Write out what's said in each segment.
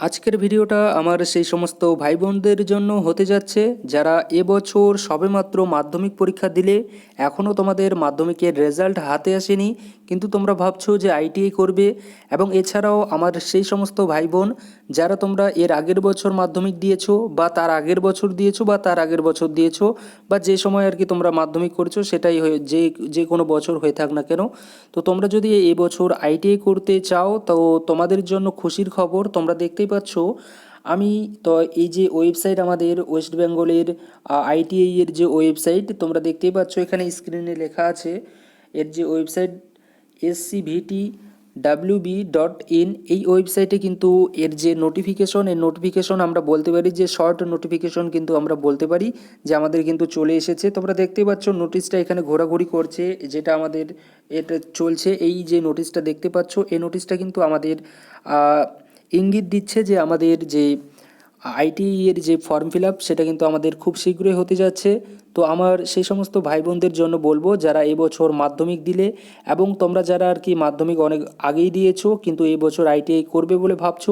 আজকের ভিডিওটা আমার সেই সমস্ত ভাই বোনদের জন্য হতে যাচ্ছে, যারা এবছর সবেমাত্র মাধ্যমিক পরীক্ষা দিলে এখনও তোমাদের মাধ্যমিকের রেজাল্ট হাতে আসেনি। কিন্তু তোমরা ভাবছ যে আইটিআই করবে, এবং এছাড়াও আমার সেই সমস্ত ভাই বোন যারা তোমরা এর আগের বছর মাধ্যমিক দিয়েছ বা তার আগের বছর দিয়েছ বা তার আগের বছর দিয়েছ বা যে সময় আর কি তোমরা মাধ্যমিক করেছ সেটাই হয়ে যে যে কোনো বছর হয়ে থাক না কেন, তো তোমরা যদি এই বছর আইটিআই করতে চাও তো তোমাদের জন্য খুশির খবর তোমরা দেখতেই পাচ্ছ, আমি তো এই যে ওয়েবসাইট আমাদের ওয়েস্ট বেঙ্গলের আইটিআই এর যে ওয়েবসাইট তোমরা দেখতেই পাচ্ছ, এখানে স্ক্রিনে লেখা আছে, এর যে website SCVT WB dot in এই ওয়েবসাইটে কিন্তু এর যে নোটিফিকেশন এই নোটিফিকেশন আমরা বলতে পারি যে শর্ট নোটিফিকেশন কিন্তু আমরা বলতে পারি যে আমাদের কিন্তু চলে এসেছে। তোমরা দেখতেই পাচ্ছ নোটিশটা এখানে ঘোরাঘুরি করছে, যেটা আমাদের এটা চলছে। এই যে নোটিশটা দেখতে পাচ্ছ, এই নোটিশটা কিন্তু আমাদের ইঙ্গিত দিচ্ছে যে আমাদের যে আইটি এর যে ফর্ম ফিল আপ সেটা কিন্তু আমাদের খুব শীঘ্রই হতে যাচ্ছে। তো আমার সেই সমস্ত ভাই বোনদের জন্য বলব, যারা এবছর মাধ্যমিক দিলে এবং তোমরা যারা আর কি মাধ্যমিক অনেক আগেই দিয়েছ, কিন্তু এই বছর আইটিআই করবে বলে ভাবছ,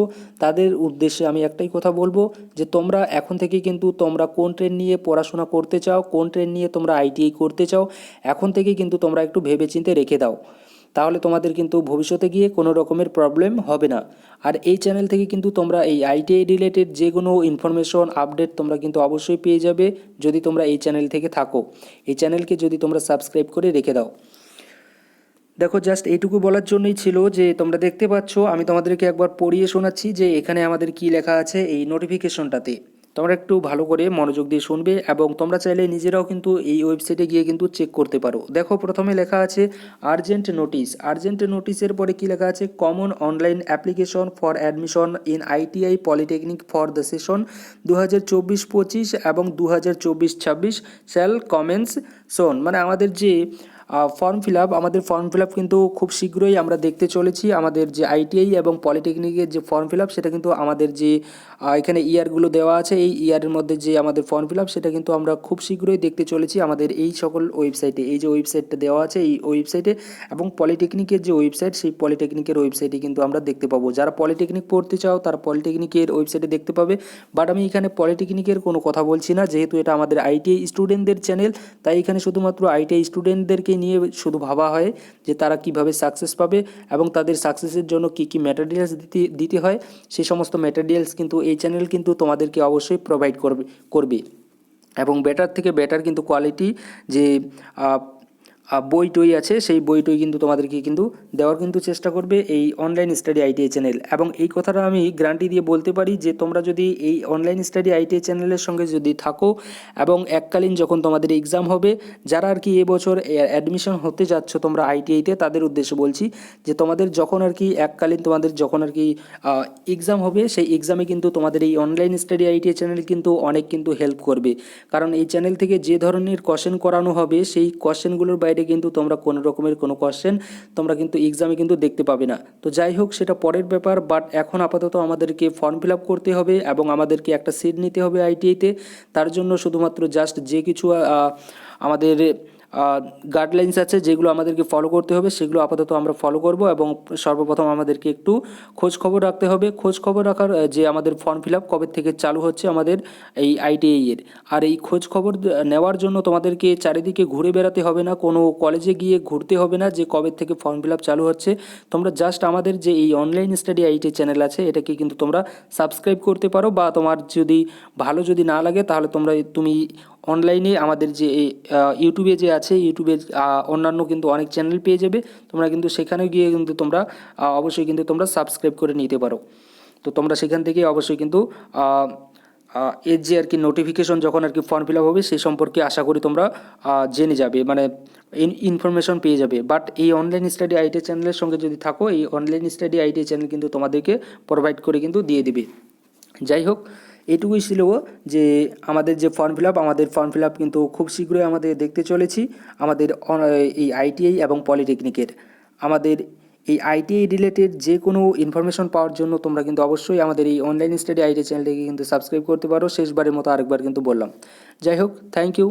তাদের উদ্দেশ্যে আমি একটাই কথা বলব যে তোমরা এখন থেকে কিন্তু তোমরা কোন ট্রেন নিয়ে পড়াশোনা করতে চাও, কোন ট্রেন নিয়ে তোমরা আইটিআই করতে চাও, এখন থেকে কিন্তু তোমরা একটু ভেবেচিন্তে রেখে দাও। তাহলে তোমাদের কিন্তু ভবিষ্যতে গিয়ে কোনো রকমের প্রবলেম হবে না। আর এই চ্যানেল থেকে কিন্তু তোমরা এই আইটিআই রিলেটেড যে কোনো ইনফরমেশন আপডেট তোমরা কিন্তু অবশ্যই পেয়ে যাবে যদি তোমরা এই চ্যানেল থেকে থাকো। এই চ্যানেলকে যদি তোমরা সাবস্ক্রাইব করে রেখে দাও। দেখো জাস্ট এইটুকু বলার জন্যই ছিল যে, তোমরা দেখতে পাচ্ছ, আমি তোমাদেরকে একবার পড়িয়ে শোনাচ্ছি যে, এখানে আমাদের কি লেখা আছে এই নোটিফিকেশনটাতে তোমরা একটু ভালো করে মনোযোগ দিয়ে শুনবে এবং তোমরা চাইলে নিজেরাও কিন্তু এই ওয়েবসাইটে গিয়ে কিন্তু চেক করতে পারো। দেখো, প্রথমে লেখা আছে আর্জেন্ট নোটিশ আর্জেন্ট নোটিশের পরে কি লেখা আছে? Common online application for admission in ITI polytechnic for the session দু হাজার চব্বিশ পঁচিশ এবং দু হাজার চব্বিশ ছাব্বিশ শ্যাল কমেন্টস সোন মানে আমাদের যে ফর্ম ফিল আপ আমাদের ফর্ম ফিল আপ কিন্তু খুব শীঘ্রই আমরা দেখতে চলেছি। আমাদের যে আইটিআই এবং পলিটেকনিকের যে ফর্ম ফিল আপ সেটা কিন্তু আমাদের যে এখানে ইয়ারগুলো দেওয়া আছে, এই ইয়ারের মধ্যে যে আমাদের ফর্ম ফিল আপ সেটা কিন্তু আমরা খুব শীঘ্রই দেখতে চলেছি। আমাদের এই সকল ওয়েবসাইটে এই যে ওয়েবসাইটটা দেওয়া আছে, এই ওয়েবসাইটে এবং পলিটেকনিকের যে ওয়েবসাইট সেই পলিটেকনিকের ওয়েবসাইটে কিন্তু আমরা দেখতে পাবো। যারা পলিটেকনিক পড়তে চাও, তারা পলিটেকনিকের ওয়েবসাইটে দেখতে পাবে। বাট আমি এখানে পলিটেকনিকের কোনো কথা বলছি না, যেহেতু এটা আমাদের আইটিআই স্টুডেন্টদের চ্যানেল তাই এখানে শুধুমাত্র আইটিআই স্টুডেন্টদেরকে নিয়ে শুধু ভাবা হয় যে তারা কীভাবে সাকসেস পাবে এবং তাদের সাকসেসের জন্য কি কি ম্যাটেরিয়ালস দিতে দিতে হয় সেই সমস্ত ম্যাটেরিয়ালস কিন্তু এই চ্যানেল কিন্তু তোমাদেরকে অবশ্যই প্রোভাইড করবে করবে। এবং বেটার থেকে বেটার কিন্তু কোয়ালিটি যে বই টই আছে, সেই বই টই কিন্তু তোমাদেরকে কিন্তু দেওয়ার কিন্তু চেষ্টা করবে এই অনলাইন স্টাডি আইটিআই চ্যানেল এবং এই কথাটা আমি গ্যারান্টি দিয়ে বলতে পারি যে, তোমরা যদি এই অনলাইন স্টাডি আইটিআই চ্যানেলের সঙ্গে যদি থাকো এবং এককালীন যখন তোমাদের এক্সাম হবে, যারা আর কি এবছর অ্যাডমিশন হতে যাচ্ছ তোমরা আইটিআইতে তাদের উদ্দেশ্যে বলছি যে, তোমাদের যখন আর কি এককালীন তোমাদের যখন আর কি এক্সাম হবে, সেই এক্সামে কিন্তু তোমাদের এই অনলাইন স্টাডি আইটিআই চ্যানেল কিন্তু অনেক কিন্তু হেল্প করবে। কারণ এই চ্যানেল থেকে যে ধরনের কোশ্চেন করানো হবে, সেই কোশ্চেনগুলোর বাইরে কিন্তু তোমরা কোনো রকমের কোনো কোশ্চেন তোমরা কিন্তু এক্সামে কিন্তু দেখতে পাবে না। তো যাই হোক, সেটা পরের ব্যাপার বাট এখন আপাতত আমাদেরকে ফর্ম ফিল আপ করতে হবে এবং আমাদেরকে একটা সিট নিতে হবে আইটিআইতে তার জন্য শুধুমাত্র জাস্ট যে কিছু আমাদের গাইডলাইন্স আছে যেগুলো আমাদেরকে ফলো করতে হবে, সেগুলো আপাতত আমরা ফলো করব এবং সর্বপ্রথম আমাদেরকে একটু খোঁজ খবর রাখতে হবে। খোঁজ খবর রাখার যে আমাদের ফর্ম ফিল আপ কবে থেকে চালু হচ্ছে আমাদের এই আইটিআই এর। আর এই খোঁজ খবর নেওয়ার জন্য তোমাদেরকে চারিদিকে ঘুরে বেড়াতে হবে না, কোনো কলেজে গিয়ে ঘুরতে হবে না যে কবে থেকে ফর্ম ফিল আপ চালু হচ্ছে। তোমরা জাস্ট আমাদের যে এই অনলাইন স্টাডি আইটি চ্যানেল আছে, এটাকে কিন্তু তোমরা সাবস্ক্রাইব করতে পারো বা তোমার যদি ভালো যদি না লাগে, তাহলে তোমরা তুমি অনলাইনে আমাদের যে ইউটিউবে যে আছে ইউটিউবে অন্যান্য কিন্তু অনেক চ্যানেল পেয়ে যাবে। তোমরা কিন্তু সেখানে গিয়ে কিন্তু তোমরা অবশ্যই কিন্তু তোমরা সাবস্ক্রাইব করে নিতে পারো। তো তোমরা সেখান থেকে অবশ্যই কিন্তু এর যে আর কি নোটিফিকেশন যখন আর কি ফর্ম ফিল আপ হবে সেই সম্পর্কে আশা করি তোমরা জেনে যাবে মানে ইনফরমেশন পেয়ে যাবে। বাট এই অনলাইন স্টাডি আইটি চ্যানেলের সঙ্গে যদি থাকো, এই অনলাইন স্টাডি আইটি চ্যানেল কিন্তু তোমাদেরকে প্রোভাইড করে কিন্তু দিয়ে দিবে। যাই হোক এটুকুই ছিল যে আমাদের যে ফর্ম ফিল আপ আমাদের ফর্ম ফিল আপ কিন্তু খুব শীঘ্রই আমাদের দেখতে চলেছি, আমাদের এই আইটিআই এবং পলিটেকনিকের আমাদের এই আইটিআই রিলেটেড যে কোনো ইনফরমেশন পাওয়ার জন্য তোমরা কিন্তু অবশ্যই আমাদের এই অনলাইন স্টাডি আইটিআই চ্যানেলটিকে কিন্তু সাবস্ক্রাইব করতে পারো। শেষবারের মতো আরেকবার কিন্তু বললাম। যাই হোক থ্যাংক ইউ